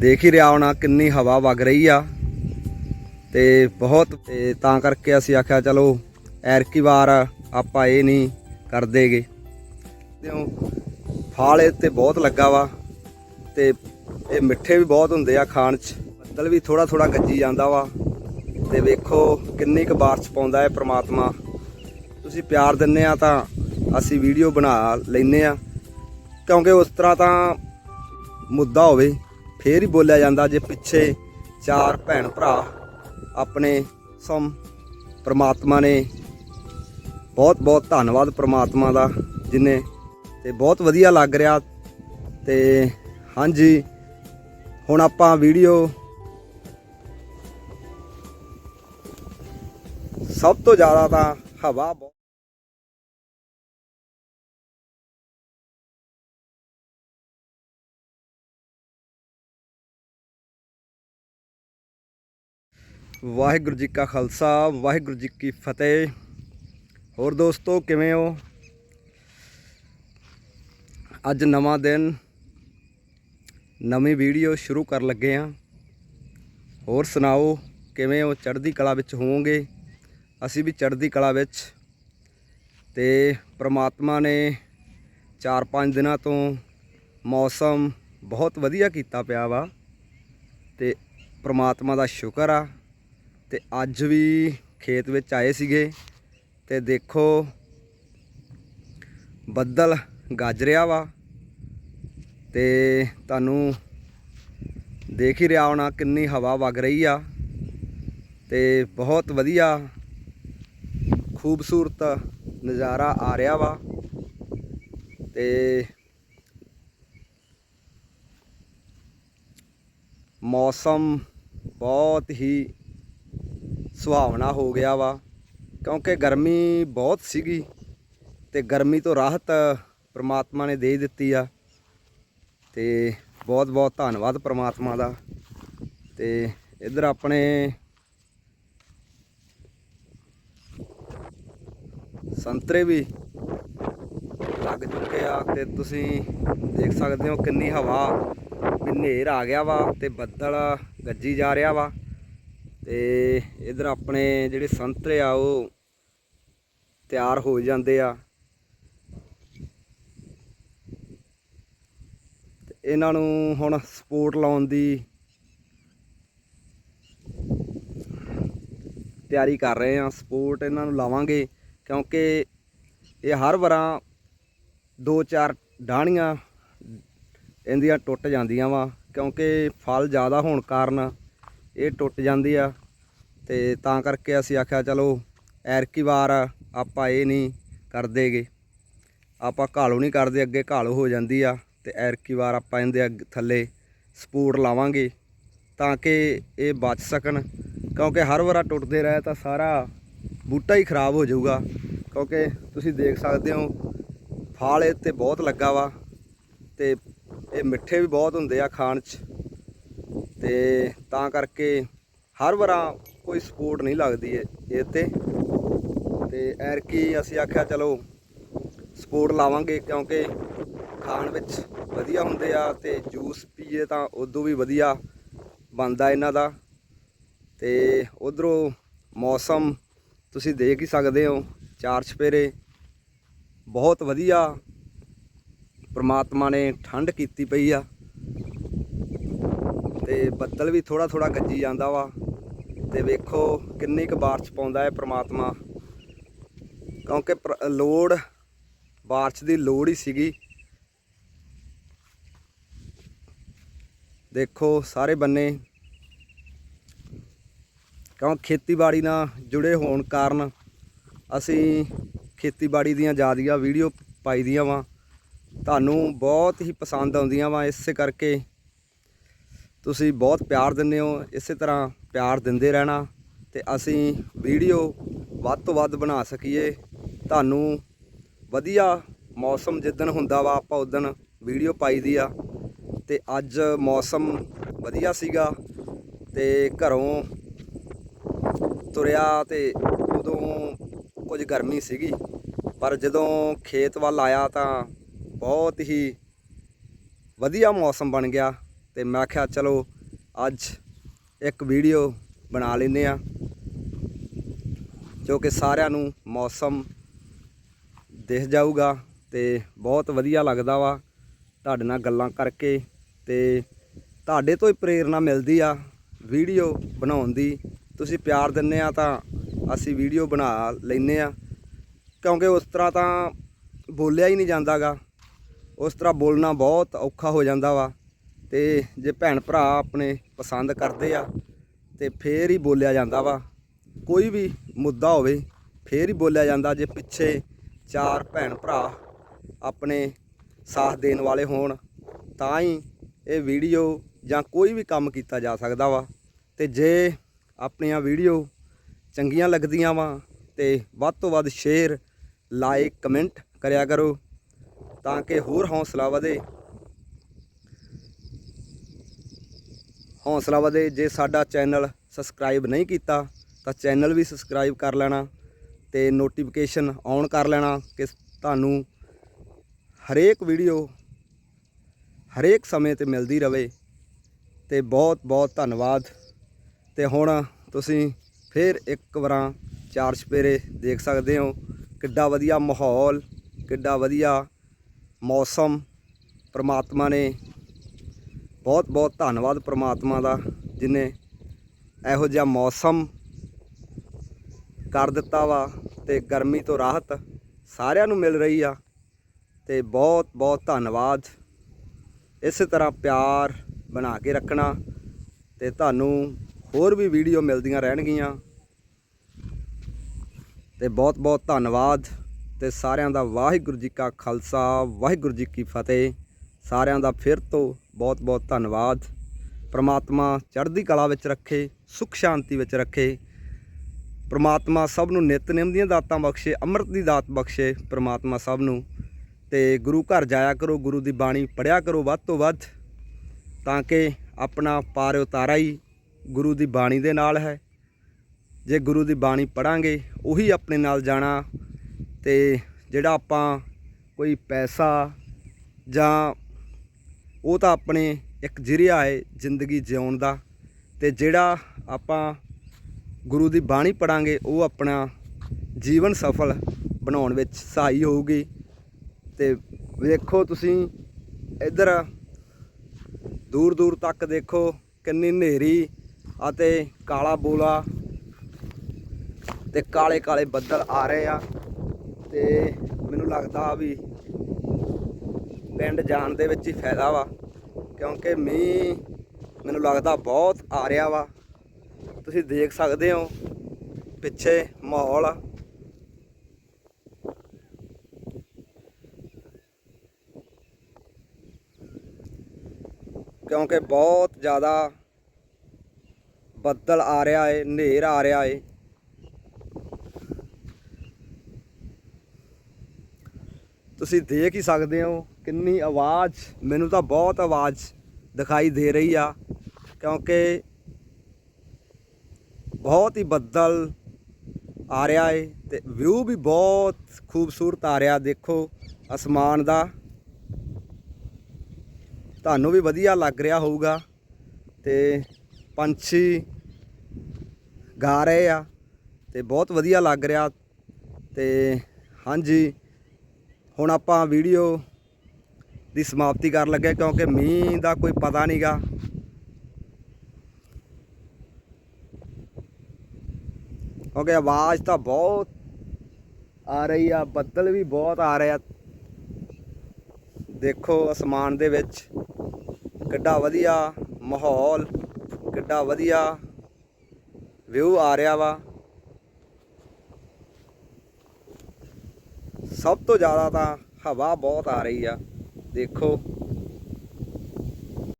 ਦੇਖ ਹੀ ਰਿਹਾ ਹੋਣਾ ਕਿੰਨੀ ਹਵਾ ਵਗ ਰਹੀ ਆ। ਤੇ ਬਹੁਤ, ਤੇ ਤਾਂ ਕਰਕੇ ਅਸੀਂ ਆਖਿਆ ਚਲੋ ਐਰਕੀ ਵਾਰ ਆਪਾਂ ਇਹ ਨਹੀਂ ਕਰਦੇਗੇ। ਤੇ ਫਾਲ ਇਹ ਤੇ ਬਹੁਤ ਲੱਗਾ ਵਾ ਤੇ ਇਹ ਮਿੱਠੇ ਵੀ ਬਹੁਤ ਹੁੰਦੇ ਆ ਖਾਣ ਚ। ਬੱਦਲ ਵੀ ਥੋੜਾ ਥੋੜਾ ਗੱਜੀ ਜਾਂਦਾ ਵਾ। ਤੇ ਵੇਖੋ ਕਿੰਨੀ ਕੁ ਬਾਰਿਸ਼ ਪਾਉਂਦਾ ਹੈ ਪ੍ਰਮਾਤਮਾ। ਤੁਸੀਂ ਪਿਆਰ ਦਿੰਨੇ ਆ ਤਾਂ ਅਸੀਂ ਵੀਡੀਓ ਬਣਾ ਲੈਨੇ ਆ। ਕਿਉਂਕਿ ਉਸ ਤਰ੍ਹਾਂ ਤਾਂ ਮੁੱਦਾ ਹੋਵੇ। ਫੇਰ ਹੀ ਬੋਲਿਆ ਜਾਂਦਾ ਜੇ ਪਿੱਛੇ ਚਾਰ ਭੈਣ ਭਰਾ ਆਪਣੇ ਸਮ ਪ੍ਰਮਾਤਮਾ ਨੇ ਬਹੁਤ ਬਹੁਤ ਧੰਨਵਾਦ ਪ੍ਰਮਾਤਮਾ ਦਾ ਜਿਨੇ ਤੇ ਬਹੁਤ ਵਧੀਆ ਲੱਗ ਰਿਹਾ ਤੇ ਹਾਂਜੀ, ਹੁਣ ਆਪਾਂ ਵੀਡੀਓ ਸਭ ਤੋਂ ਜ਼ਿਆਦਾ ਤਾਂ ਹਵਾ ਵਾਹਿਗੁਰੂ ਜੀ ਕਾ ਖਾਲਸਾ, ਵਾਹਿਗੁਰੂ ਜੀ ਕੀ ਫਤਿਹ। ਹੋਰ ਦੋਸਤੋ, ਕਿਵੇਂ ਹੋ? ਅੱਜ ਨਵਾਂ ਦਿਨ, ਨਵੀਂ ਵੀਡੀਓ ਸ਼ੁਰੂ ਕਰਨ ਲੱਗੇ ਆ ਹੋਰ ਸੁਣਾਓ, ਕਿਵੇਂ ਹੋ? ਚੜ੍ਹਦੀ ਕਲਾ ਵਿੱਚ ਹੋਵੋਗੇ? ਅਸੀਂ ਵੀ ਚੜ੍ਹਦੀ ਕਲਾ ਵਿੱਚ। ਤੇ ਪ੍ਰਮਾਤਮਾ ਨੇ 4-5 ਦਿਨਾਂ ਤੋਂ ਮੌਸਮ ਬਹੁਤ ਵਧੀਆ ਕੀਤਾ ਪਿਆ ਵਾ। ਤੇ ਪ੍ਰਮਾਤਮਾ ਦਾ ਸ਼ੁਕਰ ਆ। ਤੇ ਅੱਜ ਵੀ ਖੇਤ ਵਿੱਚ ਆਏ ਸੀਗੇ ਤੇ ਦੇਖੋ, ਬੱਦਲ ਗੱਜ ਰਿਹਾ ਵਾ ਤੇ ਤੁਹਾਨੂੰ ਦੇਖ ਹੀ ਰਿਹਾ ਹੋਣਾ ਕਿੰਨੀ ਹਵਾ ਵਗ ਰਹੀ ਆ ਤੇ ਬਹੁਤ ਵਧੀਆ ਖੂਬਸੂਰਤ ਨਜ਼ਾਰਾ ਆ ਰਿਹਾ ਵਾ ਤੇ ਮੌਸਮ ਬਹੁਤ ਹੀ ਸੁਹਾਵਣਾ ਹੋ ਗਿਆ ਵਾ, ਕਿਉਂਕਿ ਗਰਮੀ ਬਹੁਤ ਸੀਗੀ ਤੇ ਗਰਮੀ ਤੋਂ ਰਾਹਤ ਪ੍ਰਮਾਤਮਾ ਨੇ ਦੇ ਦਿੱਤੀ ਆ ਤੇ ਬਹੁਤ ਬਹੁਤ ਧੰਨਵਾਦ ਪ੍ਰਮਾਤਮਾ ਦਾ। ਤੇ ਇਧਰ ਆਪਣੇ ਸੰਤਰੇ ਵੀ ਲੱਗ ਚੁੱਕੇ ਆ ਤੇ ਤੁਸੀਂ ਦੇਖ ਸਕਦੇ ਹੋ ਕਿੰਨੀ ਹਵਾ ਵੀ ਹਨੇਰ ਆ ਗਿਆ ਵਾ ਤੇ ਬੱਦਲ ਗੱਜੀ ਜਾ ਰਿਹਾ ਵਾ। ਤੇ ਇਧਰ ਆਪਣੇ ਜਿਹੜੇ ਸੰਤਰੇ ਆ, ਉਹ ਤਿਆਰ ਹੋ ਜਾਂਦੇ ਆ। ਤੇ ਇਹਨਾਂ ਨੂੰ ਹੁਣ ਸਪੋਰਟ ਲਾਉਣ ਦੀ ਤਿਆਰੀ ਕਰ ਰਹੇ ਆ। ਸਪੋਰਟ ਇਹਨਾਂ ਨੂੰ ਲਾਵਾਂਗੇ, ਕਿਉਂਕਿ ਇਹ ਹਰ ਵਾਰਾਂ ਦੋ ਚਾਰ ਡਾਹਣੀਆਂ ਇਹਦੀਆਂ ਟੁੱਟ ਜਾਂਦੀਆਂ ਵਾ, ਕਿਉਂਕਿ ਫਲ ਜ਼ਿਆਦਾ ਹੋਣ ਕਾਰਨ ਇਹ ਟੁੱਟ ਜਾਂਦੀ ਆ ਤੇ ਤਾਂ ਕਰਕੇ ਅਸੀਂ ਆਖਿਆ ਚਲੋ ਐਰਕੀ ਵਾਰ ਆਪਾਂ ਇਹ ਨਹੀਂ ਕਰਦੇਗੇ। ਆਪਾਂ ਘਾਲੂ ਨਹੀਂ ਕਰਦੇ, ਅੱਗੇ ਘਾਲੂ ਹੋ ਜਾਂਦੀ ਆ ਤੇ ਐਰਕੀ ਵਾਰ ਆਪਾਂ ਇਹਦੇ ਅੱਗੇ ਥੱਲੇ ਸਪੋਰਟ ਲਾਵਾਂਗੇ ਤਾਂ ਕਿ ਇਹ ਬਚ ਸਕਣ। ਕਿਉਂਕਿ ਹਰ ਵਾਰਾ ਟੁੱਟਦੇ ਰਹੇ ਤਾਂ ਸਾਰਾ ਬੂਟਾ ਹੀ ਖਰਾਬ ਹੋ ਜਾਊਗਾ। ਕਿਉਂਕਿ ਤੁਸੀਂ ਦੇਖ ਸਕਦੇ ਹੋ, ਫਲ ਇਹ ਤੇ ਬਹੁਤ ਲੱਗਾ ਵਾ ਤੇ ਇਹ ਮਿੱਠੇ ਵੀ ਬਹੁਤ ਹੁੰਦੇ ਆ ਖਾਣ 'ਚ। ਤੇ ਤਾਂ ਕਰਕੇ ਹਰ ਵਾਰਾ ਕੋਈ ਸਪੋਰਟ ਨਹੀਂ ਲੱਗਦੀ ਇਹ ਇਹ ਤੇ। ਤੇ ਐਰਕੀ ਅਸੀਂ ਆਖਿਆ, ਚਲੋ ਸਪੋਰਟ ਲਾਵਾਂਗੇ ਕਿਉਂਕਿ ਖਾਣ ਵਿੱਚ ਵਧੀਆ ਹੁੰਦੇ ਆ ਤੇ ਜੂਸ ਪੀਏ ਤਾਂ ਉਦੋਂ ਵੀ ਵਧੀਆ ਬਣਦਾ ਇਹਨਾਂ ਦਾ। ਤੇ ਉਧਰੋਂ ਮੌਸਮ ਤੁਸੀਂ ਦੇਖ ਹੀ ਸਕਦੇ ਹੋ, ਚਾਰ ਛਪੇਰੇ ਬਹੁਤ ਵਧੀਆ ਪ੍ਰਮਾਤਮਾ ਨੇ ਠੰਡ ਕੀਤੀ ਪਈ ਆ। ਤੇ ਬੱਦਲ ਵੀ ਥੋੜਾ ਥੋੜਾ ਗੱਜੀ ਜਾਂਦਾ ਵਾ ਤੇ ਵੇਖੋ ਕਿੰਨੀ ਕੁ ਬਾਰਿਸ਼ ਪਾਉਂਦਾ ਹੈ ਪ੍ਰਮਾਤਮਾ। ਕਿਉਂਕਿ ਪ੍ਰ- ਲੋੜ, ਬਾਰਿਸ਼ ਦੀ ਲੋੜ ਹੀ ਸੀਗੀ। ਦੇਖੋ ਸਾਰੇ ਬੰਨੇ। ਕਿਉਂ ਖੇਤੀਬਾੜੀ ਨਾਲ ਜੁੜੇ ਹੋਣ ਕਾਰਨ ਅਸੀਂ ਖੇਤੀਬਾੜੀ ਦੀਆਂ ਜ਼ਿਆਦੀਆਂ ਵੀਡੀਓ ਪਾਈ ਦੀਆਂ ਵਾ। ਤੁਹਾਨੂੰ ਬਹੁਤ ਹੀ ਪਸੰਦ ਆਉਂਦੀਆਂ ਵਾ, ਇਸੇ ਕਰਕੇ ਤੁਸੀਂ ਬਹੁਤ ਪਿਆਰ ਦਿੰਦੇ ਹੋ, ਇਸੇ ਤਰ੍ਹਾਂ ਪਿਆਰ ਦਿੰਦੇ ਰਹਿਣਾ ਤੇ ਅਸੀਂ ਵੀਡੀਓ ਵੱਧ ਤੋਂ ਵੱਧ ਬਣਾ ਸਕੀਏ। ਤੁਹਾਨੂੰ ਵਧੀਆ ਮੌਸਮ ਜਿੱਦਣ ਹੁੰਦਾ ਵਾ, ਆਪਾਂ ਉਦਣ ਵੀਡੀਓ ਪਾਈ ਦੀ ਆ ਤੇ ਅੱਜ ਮੌਸਮ ਵਧੀਆ ਸੀਗਾ ਤੇ ਘਰੋਂ ਤੁਰਿਆ ਤੇ ਉਦੋਂ ਕੁਝ ਗਰਮੀ ਸੀਗੀ, ਪਰ ਜਦੋਂ ਖੇਤ ਵੱਲ ਆਇਆ ਤਾਂ ਬਹੁਤ ਹੀ ਵਧੀਆ ਮੌਸਮ ਬਣ ਗਿਆ। ਤੇ ਮੈਂ ਆਖਿਆ, ਚਲੋ, ਅੱਜ ਇੱਕ ਵੀਡੀਓ ਬਣਾ ਲੈਂਦੇ ਆ ਜੋ ਕਿ ਸਾਰਿਆਂ ਨੂੰ ਮੌਸਮ ਦਿਖ ਜਾਊਗਾ ਤੇ ਬਹੁਤ ਵਧੀਆ ਲੱਗਦਾ ਵਾ ਤੁਹਾਡੇ ਨਾਲ ਗੱਲਾਂ ਕਰਕੇ ਤੇ ਤੁਹਾਡੇ ਤੋਂ ਹੀ ਪ੍ਰੇਰਣਾ ਮਿਲਦੀ ਆ ਵੀਡੀਓ ਬਣਾਉਣ ਦੀ। ਤੁਸੀਂ ਪਿਆਰ ਦਿੰਨੇ ਆ ਤਾਂ ਅਸੀਂ ਵੀਡੀਓ ਬਣਾ ਲੈਨੇ ਆ। ਕਿਉਂਕਿ ਉਸ ਤਰ੍ਹਾਂ ਤਾਂ ਬੋਲਿਆ ਹੀ ਨਹੀਂ ਜਾਂਦਾਗਾ। ਉਸ ਤਰ੍ਹਾਂ ਬੋਲਣਾ ਬਹੁਤ ਔਖਾ ਹੋ ਜਾਂਦਾ ਵਾ। ਤੇ ਜੇ ਭੈਣ ਭਰਾ ਆਪਣੇ ਪਸੰਦ ਕਰਦੇ ਆ, ਤੇ ਫੇਰ ਹੀ ਬੋਲਿਆ ਜਾਂਦਾ ਵਾ। ਕੋਈ ਵੀ ਮੁੱਦਾ ਹੋਵੇ, ਫੇਰ ਹੀ ਬੋਲਿਆ ਜਾਂਦਾ ਜੇ ਪਿੱਛੇ ਚਾਰ ਭੈਣ ਭਰਾ ਆਪਣੇ ਸਾਥ ਦੇਣ ਵਾਲੇ ਹੋਣ, ਤਾਂ ਹੀ ਇਹ ਵੀਡੀਓ ਜਾਂ ਕੋਈ ਵੀ ਕੰਮ ਕੀਤਾ ਜਾ ਸਕਦਾ ਵਾ। ਤੇ ਜੇ ਆਪਣੀਆਂ ਵੀਡੀਓ ਚੰਗੀਆਂ ਲੱਗਦੀਆਂ ਵਾ, ਤੇ ਵੱਧ ਤੋਂ ਵੱਧ ਸ਼ੇਅਰ ਲਾਈਕ ਕਮੈਂਟ ਕਰਿਆ ਕਰੋ, ਤਾਂ ਕਿ ਹੋਰ ਹੌਸਲਾ ਵਧੇ। ਹੌਸਲਾ ਵਧੇ। ਜੇ ਸਾਡਾ ਚੈਨਲ ਸਬਸਕ੍ਰਾਈਬ ਨਹੀਂ ਕੀਤਾ, ਤਾਂ ਚੈਨਲ ਵੀ ਸਬਸਕ੍ਰਾਈਬ ਕਰ ਲੈਣਾ ਤੇ ਨੋਟੀਫਿਕੇਸ਼ਨ ਔਨ ਕਰ ਲੈਣਾ ਕਿ ਤੁਹਾਨੂੰ ਹਰੇਕ ਵੀਡੀਓ ਹਰੇਕ ਸਮੇਂ ਤੇ ਮਿਲਦੀ ਰਵੇ। ਤੇ ਬਹੁਤ ਬਹੁਤ ਧੰਨਵਾਦ। ਤੇ ਹੁਣ ਤੁਸੀਂ ਫਿਰ ਇੱਕ ਵਾਰਾਂ ਚਾਰ ਚਪੇਰੇ ਦੇਖ ਸਕਦੇ ਹੋ। ਕਿੱਡਾ ਵਧੀਆ ਮਾਹੌਲ, ਕਿੱਡਾ ਵਧੀਆ ਮੌਸਮ, ਪ੍ਰਮਾਤਮਾ ਨੇ ਬਹੁਤ ਬਹੁਤ ਧੰਨਵਾਦ ਪ੍ਰਮਾਤਮਾ ਦਾ ਜਿਨੇ ਇਹੋ ਜਿਹਾ ਮੌਸਮ ਕਰ ਦਿੱਤਾ ਵਾ ਤੇ ਗਰਮੀ ਤੋਂ ਰਾਹਤ ਸਾਰਿਆਂ ਨੂੰ ਮਿਲ ਰਹੀ ਆ ਤੇ ਬਹੁਤ ਬਹੁਤ ਧੰਨਵਾਦ। ਇਸੇ ਤਰ੍ਹਾਂ ਪਿਆਰ ਬਣਾ ਕੇ ਰੱਖਣਾ ਤੇ ਤੁਹਾਨੂੰ ਹੋਰ ਵੀ ਵੀਡੀਓ ਮਿਲਦੀਆਂ ਰਹਿਣਗੀਆਂ। ਤੇ ਬਹੁਤ ਬਹੁਤ ਧੰਨਵਾਦ ਤੇ ਸਾਰਿਆਂ ਦਾ ਵਾਹਿਗੁਰੂ ਜੀ ਕਾ ਖਾਲਸਾ, ਵਾਹਿਗੁਰੂ ਜੀ ਕੀ ਫਤਿਹ। ਸਾਰਿਆਂ ਦਾ ਫਿਰ ਤੋਂ ਬਹੁਤ ਬਹੁਤ ਧੰਨਵਾਦ। ਪ੍ਰਮਾਤਮਾ ਚੜ੍ਹਦੀ ਕਲਾ ਵਿੱਚ ਰੱਖੇ, ਸੁਖ ਸ਼ਾਂਤੀ ਵਿੱਚ ਰੱਖੇ। ਪ੍ਰਮਾਤਮਾ ਸਭ ਨੂੰ ਨਿਤਨੇਮ ਦੀਆਂ ਦਾਤਾਂ ਬਖਸ਼ੇ, ਅੰਮ੍ਰਿਤ ਦੀ ਦਾਤ ਬਖਸ਼ੇ ਪ੍ਰਮਾਤਮਾ ਸਭ ਨੂੰ। ਤੇ ਗੁਰੂ ਘਰ ਜਾਇਆ ਕਰੋ, ਗੁਰੂ ਦੀ ਬਾਣੀ ਪੜਿਆ ਕਰੋ ਵੱਧ ਤੋਂ ਵੱਧ, ਤਾਂ ਕਿ ਆਪਣਾ ਪਾਰ ਉਤਾਰਾ ਹੀ ਗੁਰੂ ਦੀ ਬਾਣੀ ਦੇ ਨਾਲ ਹੈ। ਜੇ ਗੁਰੂ ਦੀ ਬਾਣੀ ਪੜਾਂਗੇ ਉਹੀ ਆਪਣੇ ਨਾਲ ਜਾਣਾ। ਤੇ ਜਿਹੜਾ ਆਪਾਂ ਕੋਈ ਪੈਸਾ ਜਾਂ ਉਹ ਤਾਂ ਆਪਣੇ ਇੱਕ ਜਰੀਆ ਹੈ ਜ਼ਿੰਦਗੀ ਜਿਉਣ ਦਾ ਤੇ ਜਿਹੜਾ ਆਪਾਂ ਗੁਰੂ ਦੀ ਬਾਣੀ ਪੜਾਂਗੇ, ਉਹ ਆਪਣਾ ਜੀਵਨ ਸਫਲ ਬਣਾਉਣ ਵਿੱਚ ਸਹਾਈ ਹੋਊਗੀ। ਤੇ ਵੇਖੋ ਤੁਸੀਂ, ਇੱਧਰ ਦੂਰ ਦੂਰ ਤੱਕ ਦੇਖੋ ਕਿੰਨੀ ਹਨੇਰੀ ਅਤੇ ਕਾਲਾ ਬੋਲਾ ਤੇ ਕਾਲੇ ਕਾਲੇ ਬੱਦਲ ਆ ਰਹੇ ਆ। ਤੇ ਮੈਨੂੰ ਲੱਗਦਾ ਵੀ ਪਿੰਡ ਜਾਣ ਦੇ ਵਿੱਚ ਹੀ ਫਾਇਦਾ ਵਾ, ਕਿਉਂਕਿ ਮੀਂਹ ਮੈਨੂੰ ਲੱਗਦਾ ਬਹੁਤ ਆ ਰਿਹਾ ਵਾ। ਤੁਸੀਂ ਦੇਖ ਸਕਦੇ ਹੋ ਪਿੱਛੇ ਮਾਹੌਲ। ਕਿਉਂਕਿ ਬਹੁਤ ਜ਼ਿਆਦਾ ਬੱਦਲ ਆ ਰਿਹਾ ਏ, ਹਨੇਰ ਆ ਰਿਹਾ ਏ। ਤੁਸੀਂ ਦੇਖ ਹੀ ਸਕਦੇ ਹੋ ਕਿੰਨੀ ਆਵਾਜ਼, ਮੈਨੂੰ ਤਾਂ ਬਹੁਤ ਆਵਾਜ਼ ਦਿਖਾਈ ਦੇ ਰਹੀ ਆ, ਕਿਉਂਕਿ ਬਹੁਤ ਹੀ ਬੱਦਲ ਆ ਰਿਹਾ ਏ ਤੇ ਵਿਊ ਵੀ ਬਹੁਤ ਖੂਬਸੂਰਤ ਆ ਰਿਹਾ, ਦੇਖੋ ਅਸਮਾਨ ਦਾ। ਤੁਹਾਨੂੰ ਵੀ ਵਧੀਆ ਲੱਗ ਰਿਹਾ ਹੋਊਗਾ ਤੇ ਪੰਛੀ ਗਾ ਰਹੇ ਆ ਤੇ ਬਹੁਤ ਵਧੀਆ ਲੱਗ ਰਿਹਾ ਤੇ ਹਾਂਜੀ ਹੁਣ ਆਪਾਂ ਵੀਡੀਓ ਦੀ ਸਮਾਪਤੀ ਕਰਨ ਲੱਗੇ ਕਿਉਂਕਿ ਮੀਂਹ ਦਾ ਕੋਈ ਪਤਾ ਨਹੀਂਗਾ ਕਿਉਂਕਿ ਆਵਾਜ਼ ਤਾਂ ਬਹੁਤ ਆ ਰਹੀ ਆ, ਬੱਦਲ ਵੀ ਬਹੁਤ ਆ ਰਿਹਾ ਦੇਖੋ ਅਸਮਾਨ ਦੇ ਵਿੱਚ ਕਿੱਡਾ ਵਧੀਆ ਮਾਹੌਲ, ਕਿੱਡਾ ਵਧੀਆ ਵਿਊ ਆ ਰਿਹਾ ਵਾ। ਸਭ ਤੋਂ ਜ਼ਿਆਦਾ ਤਾਂ ਹਵਾ ਬਹੁਤ ਆ ਰਹੀ ਆ। ਦੇਖੋ।